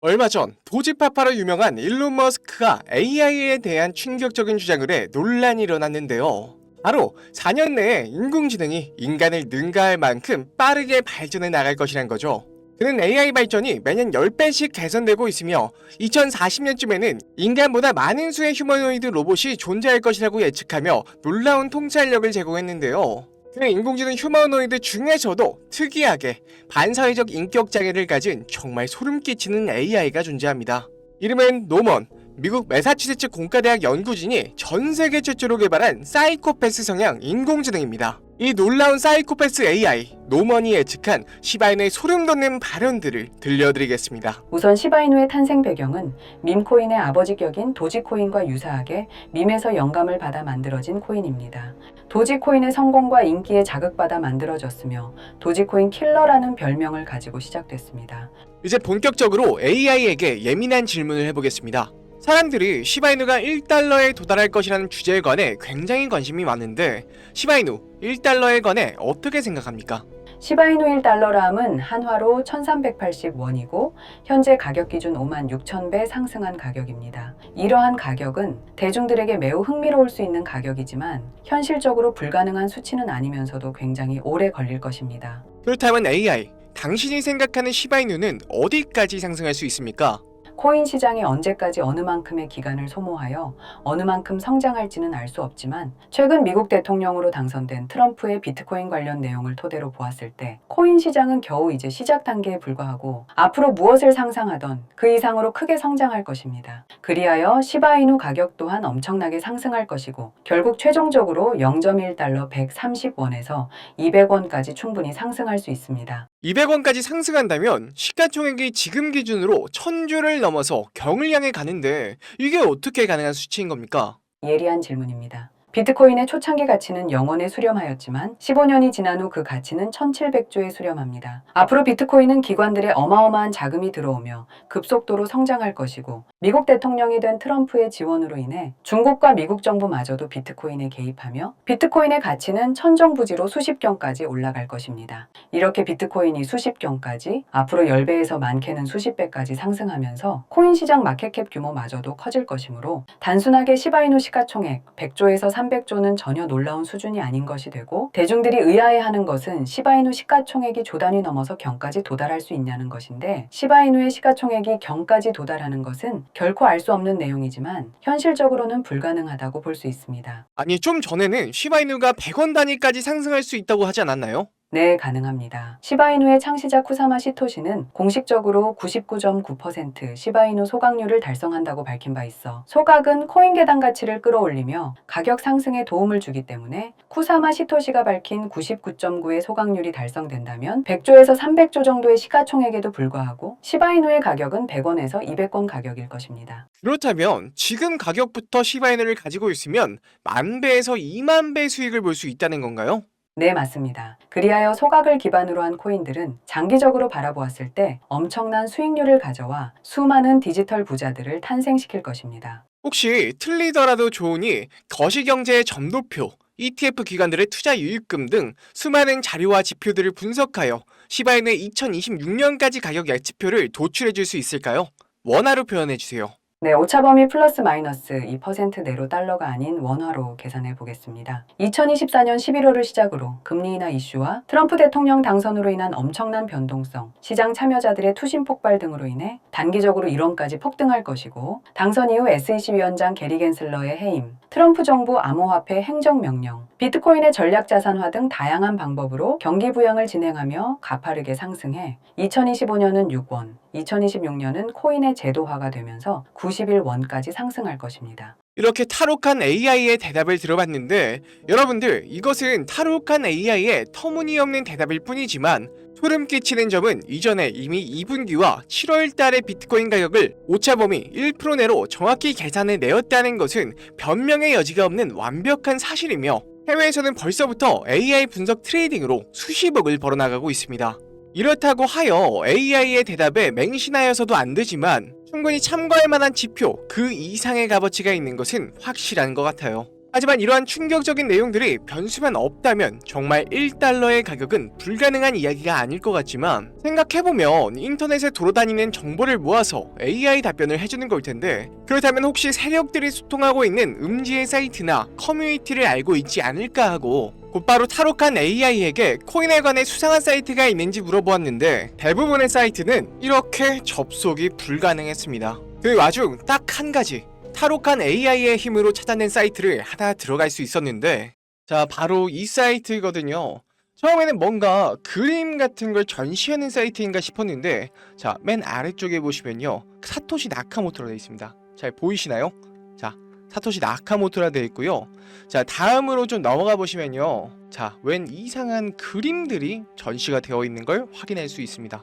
얼마 전 도지파파로 유명한 일론 머스크가 AI에 대한 충격적인 주장을 해 논란이 일어났는데요. 바로 4년 내에 인공지능이 인간을 능가할 만큼 빠르게 발전해 나갈 것이란 거죠. 그는 AI 발전이 매년 10배씩 개선되고 있으며 2040년쯤에는 인간보다 많은 수의 휴머노이드 로봇이 존재할 것이라고 예측하며 놀라운 통찰력을 제공했는데요. 그 인공지능 휴머노이드 중에서도 특이하게 반사회적 인격 장애를 가진 정말 소름 끼치는 AI가 존재합니다. 이름은 노먼. 미국 매사추세츠 공과대학 연구진이 전 세계 최초로 개발한 사이코패스 성향 인공지능입니다. 이 놀라운 사이코패스 AI 노먼이 예측한 시바인의 소름 돋는 발언들을 들려드리겠습니다. 우선 시바이누의 탄생 배경은 밈코인의 아버지 격인 도지코인과 유사하게 밈에서 영감을 받아 만들어진 코인입니다. 도지코인의 성공과 인기에 자극받아 만들어졌으며 도지코인 킬러라는 별명을 가지고 시작됐습니다. 이제 본격적으로 AI에게 예민한 질문을 해보겠습니다. 사람들이 시바이누가 1달러에 도달할 것이라는 주제에 관해 굉장히 관심이 많은데 시바이누 1달러에 관해 어떻게 생각합니까? 시바이누 1달러라 함은 한화로 1380원이고 현재 가격 기준 5만 6천 배 상승한 가격입니다. 이러한 가격은 대중들에게 매우 흥미로울 수 있는 가격이지만 현실적으로 불가능한 수치는 아니면서도 굉장히 오래 걸릴 것입니다. 그렇다면 AI 당신이 생각하는 시바이누는 어디까지 상승할 수 있습니까? 코인 시장이 언제까지 어느 만큼의 기간을 소모하여 어느 만큼 성장할지는 알 수 없지만 최근 미국 대통령으로 당선된 트럼프의 비트코인 관련 내용을 토대로 보았을 때 코인 시장은 겨우 이제 시작 단계에 불과하고 앞으로 무엇을 상상하던 그 이상으로 크게 성장할 것입니다. 그리하여 시바이누 가격 또한 엄청나게 상승할 것이고 결국 최종적으로 0.1달러 130원에서 200원까지 충분히 상승할 수 있습니다. 200원까지 상승한다면 시가총액이 지금 기준으로 1000조를 넘어서 경을 향해 가는데 이게 어떻게 가능한 수치인 겁니까? 예리한 질문입니다. 비트코인의 초창기 가치는 영원에 수렴하였지만 15년이 지난 후 그 가치는 1700조에 수렴합니다. 앞으로 비트코인은 기관들의 어마어마한 자금이 들어오며 급속도로 성장할 것이고 미국 대통령이 된 트럼프의 지원으로 인해 중국과 미국 정부마저도 비트코인에 개입하며 비트코인의 가치는 천정부지로 수십 경까지 올라갈 것입니다. 이렇게 비트코인이 수십 경까지 앞으로 10배에서 많게는 수십 배까지 상승하면서 코인 시장 마켓캡 규모마저도 커질 것이므로 단순하게 시바이누 시가총액 100조에서 300조는 전혀 놀라운 수준이 아닌 것이 되고 대중들이 의아해하는 것은 시바이누 시가총액이 조단위 넘어서 경까지 도달할 수 있냐는 것인데 시바이누의 시가총액이 경까지 도달하는 것은 결코 알 수 없는 내용이지만 현실적으로는 불가능하다고 볼 수 있습니다. 아니 좀 전에는 시바이누가 100원 단위까지 상승할 수 있다고 하지 않았나요? 네, 가능합니다. 시바이누의 창시자 쿠사마 시토시는 공식적으로 99.9% 시바이누 소각률을 달성한다고 밝힌 바 있어 소각은 코인 계단 가치를 끌어올리며 가격 상승에 도움을 주기 때문에 쿠사마 시토시가 밝힌 99.9의 소각률이 달성된다면 100조에서 300조 정도의 시가총액에도 불과하고 시바이누의 가격은 100원에서 200원 가격일 것입니다. 그렇다면 지금 가격부터 시바이누를 가지고 있으면 만 배에서 2만 배 수익을 볼 수 있다는 건가요? 네, 맞습니다. 그리하여 소각을 기반으로 한 코인들은 장기적으로 바라보았을 때 엄청난 수익률을 가져와 수많은 디지털 부자들을 탄생시킬 것입니다. 혹시 틀리더라도 좋으니 거시경제의 점도표, ETF 기관들의 투자 유입금 등 수많은 자료와 지표들을 분석하여 시바인의 2026년까지 가격 예측표를 도출해 줄 수 있을까요? 원화로 표현해 주세요. 네, 오차범위 플러스 마이너스 2% 내로 달러가 아닌 원화로 계산해 보겠습니다. 2024년 11월을 시작으로 금리 인하 이슈와 트럼프 대통령 당선으로 인한 엄청난 변동성, 시장 참여자들의 투신 폭발 등으로 인해 단기적으로 1원까지 폭등할 것이고 당선 이후 SEC 위원장 게리 겐슬러의 해임, 트럼프 정부 암호화폐 행정명령, 비트코인의 전략자산화 등 다양한 방법으로 경기 부양을 진행하며 가파르게 상승해 2025년은 6원, 2026년은 코인의 제도화가 되면서 91원까지 상승할 것입니다. 이렇게 탈옥한 AI의 대답을 들어봤는데 여러분들 이것은 탈옥한 AI의 터무니없는 대답일 뿐이지만 소름 끼치는 점은 이전에 이미 2분기와 7월 달의 비트코인 가격을 오차범위 1% 내로 정확히 계산해 내었다는 것은 변명의 여지가 없는 완벽한 사실이며 해외에서는 벌써부터 AI 분석 트레이딩으로 수십억을 벌어나가고 있습니다. 이렇다고 하여 AI의 대답에 맹신하여서도 안 되지만 충분히 참고할 만한 지표 그 이상의 값어치가 있는 것은 확실한 것 같아요. 하지만 이러한 충격적인 내용들이 변수만 없다면 정말 1달러의 가격은 불가능한 이야기가 아닐 것 같지만 생각해보면 인터넷에 돌아다니는 정보를 모아서 AI 답변을 해주는 걸 텐데 그렇다면 혹시 세력들이 소통하고 있는 음지의 사이트나 커뮤니티를 알고 있지 않을까 하고 곧바로 탈옥한 AI에게 코인에 관해 수상한 사이트가 있는지 물어보았는데 대부분의 사이트는 이렇게 접속이 불가능했습니다. 그 와중 딱 한 가지 탈옥한 AI의 힘으로 찾아낸 사이트를 하나 들어갈 수 있었는데 자 바로 이 사이트거든요 처음에는 뭔가 그림 같은 걸 전시하는 사이트인가 싶었는데 자 맨 아래쪽에 보시면요 사토시 나카모토라 되어 있습니다 잘 보이시나요? 자 사토시 나카모토라 되어 있고요. 자 다음으로 좀 넘어가 보시면요. 자 웬 이상한 그림들이 전시가 되어 있는 걸 확인할 수 있습니다.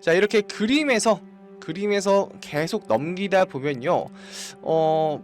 자 이렇게 그림에서 그림에서 계속 넘기다 보면요. 어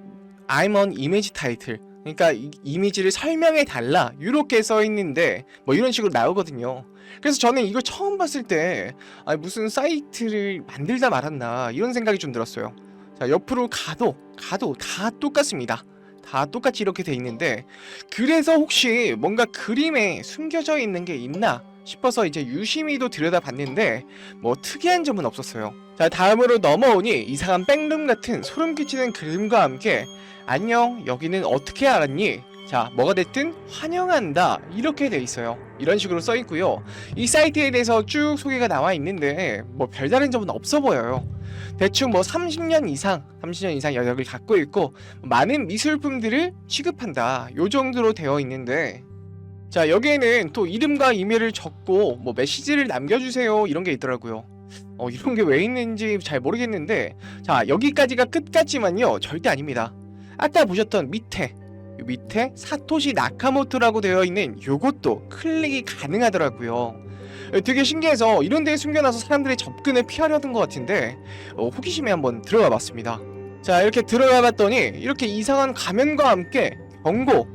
I'm on image title. 그러니까 이, 이미지를 설명해 달라. 이렇게 써 있는데 뭐 이런 식으로 나오거든요. 그래서 저는 이걸 처음 봤을 때 아, 무슨 사이트를 만들다 말았나 이런 생각이 좀 들었어요 자 옆으로 가도 가도 다 똑같습니다. 다 똑같이 이렇게 돼 있는데 그래서 혹시 뭔가 그림에 숨겨져 있는 게 있나 싶어서 이제 유심히도 들여다봤는데 뭐 특이한 점은 없었어요. 자 다음으로 넘어오니 이상한 백룸 같은 소름 끼치는 그림과 함께 안녕 여기는 어떻게 알았니? 자 뭐가 됐든 환영한다. 이렇게 돼 있어요. 이런 식으로 써 있고요. 이 사이트에 대해서 쭉 소개가 나와 있는데 뭐 별다른 점은 없어 보여요 대충 뭐 30년 이상 30년 이상 여력을 갖고 있고 많은 미술품들을 취급한다. 요 정도로 되어 있는데. 자 여기에는 또 이름과 이메일을 적고 뭐 메시지를 남겨주세요. 이런 게 있더라고요. 어 이런 게 왜 있는지 잘 모르겠는데. 자 여기까지가 끝 같지만요. 절대 아닙니다. 아까 보셨던 밑에 요 밑에 사토시 나카모토라고 되어 있는 요것도 클릭이 가능하더라고요 되게 신기해서 이런 데에 숨겨놔서 사람들의 접근을 피하려던 것 같은데 어, 호기심에 한번 들어가 봤습니다. 자 이렇게 들어가 봤더니 이렇게 이상한 가면과 함께 경고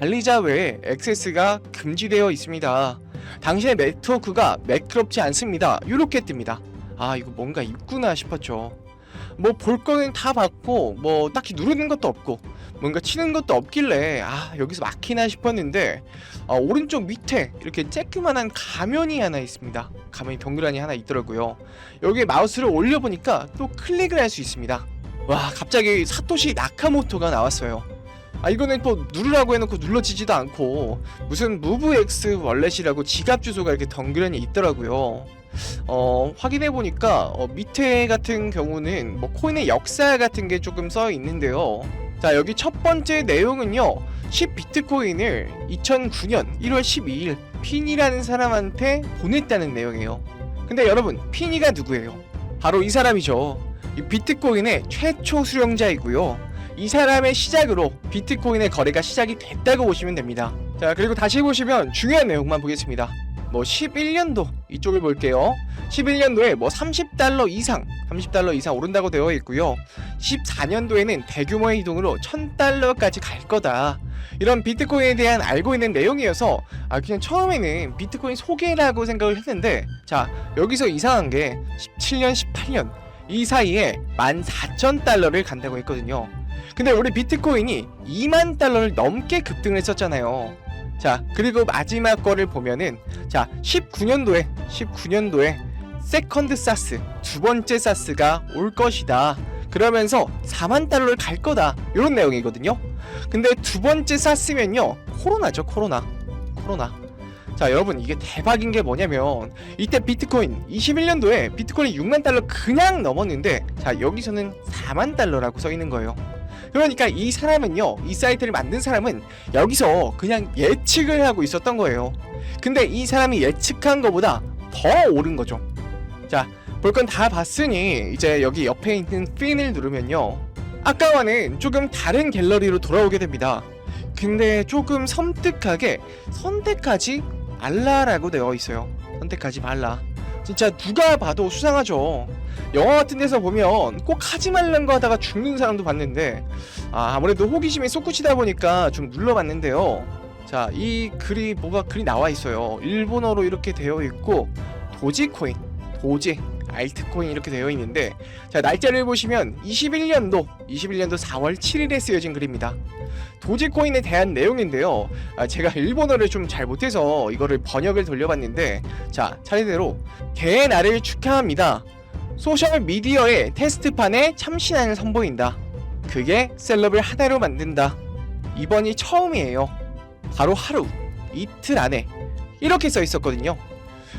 관리자 외에 액세스가 금지되어 있습니다. 당신의 네트워크가 매끄럽지 않습니다. 이렇게 뜹니다. 아 이거 뭔가 있구나 싶었죠 뭐 볼 거는 다 봤고 뭐 딱히 누르는 것도 없고 뭔가 치는 것도 없길래 아 여기서 막히나 싶었는데 아, 오른쪽 밑에 이렇게 쬐끄만한 가면이 하나 있습니다. 가면이 동그라니 하나 있더라고요. 여기에 마우스를 올려보니까 또 클릭을 할 수 있습니다. 와 갑자기 사토시 나카모토가 나왔어요. 아 이거는 또 누르라고 해놓고 눌러지지도 않고 무슨 무브X 월렛이라고 지갑 주소가 이렇게 덩그러니 있더라고요 어 확인해 보니까 어, 밑에 같은 경우는 뭐 코인의 역사 같은 게 조금 써 있는데요. 자 여기 첫 번째 내용은요. 10 비트코인을 2009년 1월 12일 핀이라는 사람한테 보냈다는 내용이에요. 근데 여러분 핀이가 누구예요? 바로 이 사람이죠. 이 비트코인의 최초 수령자이고요. 이 사람의 시작으로 비트코인의 거래가 시작이 됐다고 보시면 됩니다. 자 그리고 다시 보시면 중요한 내용만 보겠습니다. 뭐 11년도 이쪽을 볼게요. 11년도에 뭐 30달러 이상, 30달러 이상 오른다고 되어 있고요. 14년도에는 대규모의 이동으로 1000달러까지 갈 거다. 이런 비트코인에 대한 알고 있는 내용이어서 아 그냥 처음에는 비트코인 소개라고 생각을 했는데 자 여기서 이상한 게 17년 18년 이 사이에 14,000달러를 간다고 했거든요 근데 우리 비트코인이 2만 달러를 넘게 급등을 했었잖아요 자 그리고 마지막 거를 보면은 자 19년도에 19년도에 세컨드 사스 두 번째 사스가 올 것이다. 그러면서 4만 달러를 갈 거다. 이런 내용이거든요. 근데 두 번째 사스면요 코로나죠 코로나. 코로나. 자 여러분 이게 대박인 게 뭐냐면 이때 비트코인 21년도에 비트코인이 6만 달러 그냥 넘었는데 자 여기서는 4만 달러라고 써 있는 거예요 그러니까 이 사람은요 이 사이트를 만든 사람은 여기서 그냥 예측을 하고 있었던 거예요. 근데 이 사람이 예측한 것보다 더 오른 거죠. 자 볼 건 다 봤으니 이제 여기 옆에 있는 핀을 누르면요 아까와는 조금 다른 갤러리로 돌아오게 됩니다. 근데 조금 섬뜩하게 선택하지 말라라고 되어 있어요. 선택하지 말라 진짜 누가 봐도 수상하죠. 영화 같은 데서 보면 꼭 하지 말란 거 하다가 죽는 사람도 봤는데 아, 아무래도 호기심이 솟구치다 보니까 좀 눌러봤는데요. 자 이 글이 뭐가 글이 나와 있어요. 일본어로 이렇게 되어 있고 도지코인 도지 알트코인 이렇게 되어 있는데 자 날짜를 보시면 21년도 21년도 4월 7일에 쓰여진 글입니다. 도지코인에 대한 내용인데요. 아, 제가 일본어를 좀 잘 못해서 이거를 번역을 돌려봤는데 자 차례대로 개의 날을 축하합니다. 소셜 미디어의 테스트판에 참신안을 선보인다. 그게 셀럽을 하나로 만든다. 이번이 처음이에요. 바로 하루, 이틀 안에 이렇게 써 있었거든요.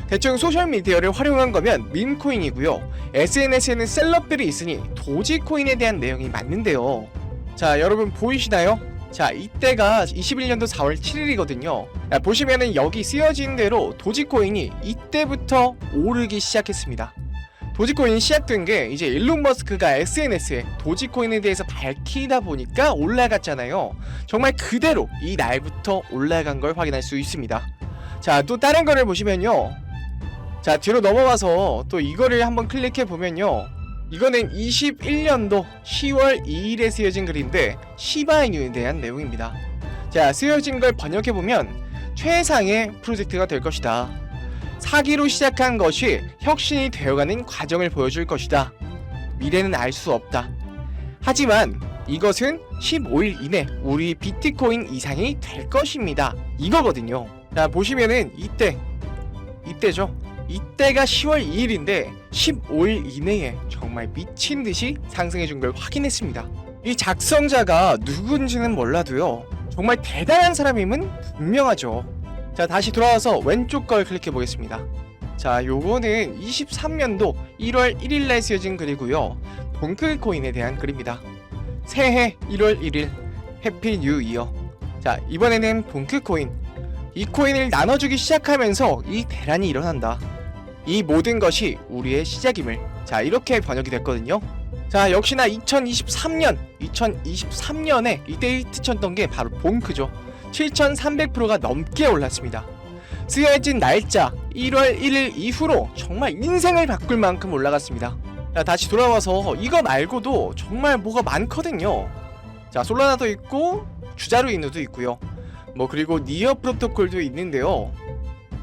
대충 소셜 미디어를 활용한 거면 밈코인이고요. SNS에는 셀럽들이 있으니 도지코인에 대한 내용이 맞는데요. 자, 여러분 보이시나요? 자, 이때가 21년도 4월 7일이거든요. 보시면은 여기 쓰여진 대로 도지코인이 이때부터 오르기 시작했습니다. 도지코인 시작된 게 이제 일론 머스크가 SNS에 도지코인에 대해서 밝히다 보니까 올라갔잖아요. 정말 그대로 이 날부터 올라간 걸 확인할 수 있습니다. 자, 또 다른 거를 보시면요. 자, 뒤로 넘어가서 또 이거를 한번 클릭해 보면요. 이거는 21년도 10월 2일에 쓰여진 글인데 시바이뉴에 대한 내용입니다. 자, 쓰여진 걸 번역해 보면 최상의 프로젝트가 될 것이다. 사기로 시작한 것이 혁신이 되어가는 과정을 보여줄 것이다. 미래는 알 수 없다. 하지만 이것은 15일 이내 우리 비트코인 이상이 될 것입니다. 이거거든요. 자, 보시면은 이때, 이때죠. 이때가 10월 2일인데 15일 이내에 정말 미친 듯이 상승해 준 걸 확인했습니다. 이 작성자가 누군지는 몰라도요. 정말 대단한 사람임은 분명하죠. 자, 다시 돌아와서 왼쪽 걸 클릭해 보겠습니다. 자, 요거는 23년도 1월 1일 날 쓰여진 글이고요. 동클코인에 대한 글입니다. 새해 1월 1일 해피 뉴 이어. 자, 이번에는 동클코인. 이 코인을 나눠주기 시작하면서 이 대란이 일어난다. 이 모든 것이 우리의 시작임을. 자, 이렇게 번역이 됐거든요. 자, 역시나 2023년, 2023년에 이때 히트 쳤던 게 바로 봉크죠. 7,300%가 넘게 올랐습니다. 쓰여진 날짜 1월 1일 이후로 정말 인생을 바꿀 만큼 올라갔습니다. 자, 다시 돌아와서 이거 말고도 정말 뭐가 많거든요. 자, 솔라나도 있고 주자루 인우도 있고요. 뭐 그리고 니어 프로토콜도 있는데요.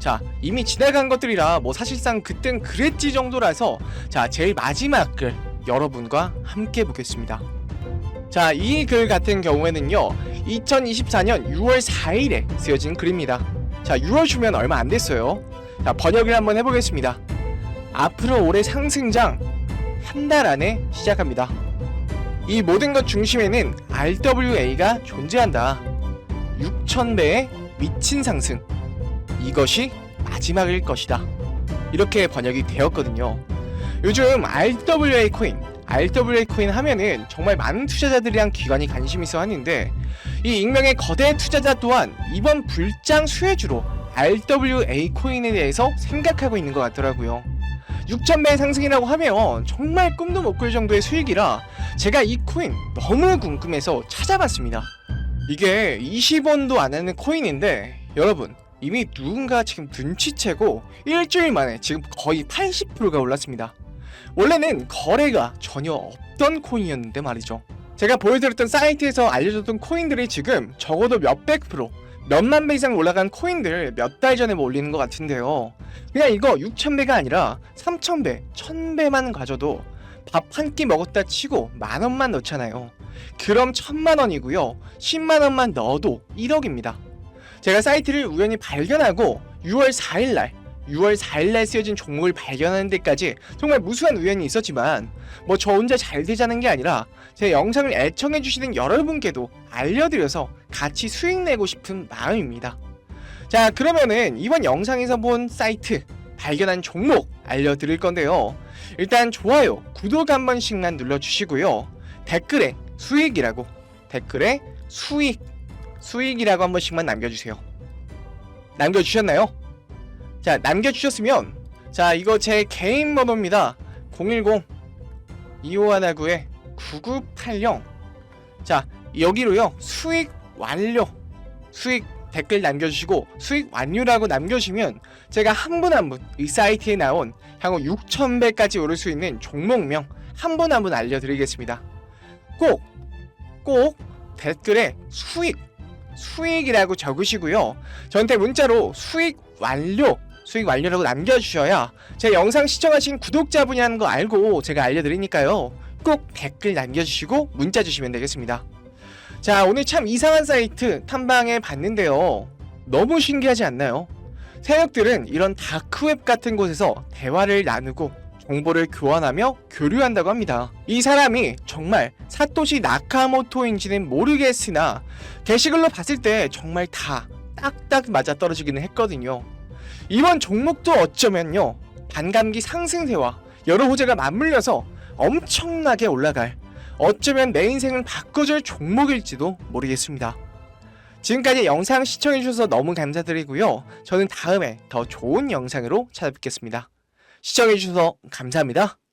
자, 이미 지나간 것들이라 뭐 사실상 그땐 그랬지 정도라서 자, 제일 마지막 글 여러분과 함께 보겠습니다. 자, 이 글 같은 경우에는요. 2024년 6월 4일에 쓰여진 글입니다. 자, 6월 주면 얼마 안 됐어요. 자, 번역을 한번 해보겠습니다. 앞으로 올해 상승장 한 달 안에 시작합니다. 이 모든 것 중심에는 RWA가 존재한다. 6,000배의 미친 상승. 이것이 마지막일 것이다. 이렇게 번역이 되었거든요. 요즘 RWA 코인, RWA 코인 하면은 정말 많은 투자자들이랑 기관이 관심 있어 하는데 이 익명의 거대 투자자 또한 이번 불장 수혜주로 RWA 코인에 대해서 생각하고 있는 것 같더라고요. 6,000배 상승이라고 하면 정말 꿈도 못 꿀 정도의 수익이라 제가 이 코인 너무 궁금해서 찾아봤습니다. 이게 20원도 안 하는 코인인데 여러분 이미 누군가 지금 눈치채고 일주일 만에 지금 거의 80%가 올랐습니다. 원래는 거래가 전혀 없던 코인이었는데 말이죠. 제가 보여드렸던 사이트에서 알려줬던 코인들이 지금 적어도 몇백 프로, 몇만 배 이상 올라간 코인들 몇 달 전에 뭐 올리는 것 같은데요. 그냥 이거 6,000배가 아니라 3,000배, 1,000배만 가져도 밥 한 끼 먹었다 치고 만 원만 넣잖아요. 그럼 천만 원이고요. 10만 원만 넣어도 1억입니다. 제가 사이트를 우연히 발견하고 6월 4일 날 6월 4일 날 쓰여진 종목을 발견하는 데까지 정말 무수한 우연이 있었지만 뭐 저 혼자 잘 되자는 게 아니라 제 영상을 애청해 주시는 여러분께도 알려드려서 같이 수익 내고 싶은 마음입니다. 자 그러면은 이번 영상에서 본 사이트 발견한 종목 알려드릴 건데요. 일단 좋아요, 구독 한 번씩만 눌러주시고요. 댓글에 수익이라고 댓글에 수익 수익이라고 한 번씩만 남겨주세요. 남겨주셨나요? 자 남겨주셨으면 자 이거 제 개인 번호입니다. 010 2519에 9980 자 여기로요 수익 완료 수익 댓글 남겨주시고 수익 완료라고 남겨주시면 제가 한 분 한 분 이 사이트에 나온 향후 6,000배까지 오를 수 있는 종목명 한 분 한 분 알려드리겠습니다. 꼭, 꼭 댓글에 수익, 수익이라고 적으시고요. 저한테 문자로 수익 완료, 수익 완료라고 남겨주셔야 제 영상 시청하신 구독자분이라는 거 알고 제가 알려드리니까요. 꼭 댓글 남겨주시고 문자 주시면 되겠습니다. 자, 오늘 참 이상한 사이트 탐방해 봤는데요. 너무 신기하지 않나요? 세력들은 이런 다크웹 같은 곳에서 대화를 나누고 정보를 교환하며 교류한다고 합니다. 이 사람이 정말 사토시 나카모토인지는 모르겠으나 게시글로 봤을 때 정말 다 딱딱 맞아 떨어지기는 했거든요. 이번 종목도 어쩌면요 반감기 상승세와 여러 호재가 맞물려서 엄청나게 올라갈 어쩌면 내 인생을 바꿔줄 종목일지도 모르겠습니다. 지금까지 영상 시청해주셔서 너무 감사드리고요. 저는 다음에 더 좋은 영상으로 찾아뵙겠습니다. 시청해주셔서 감사합니다.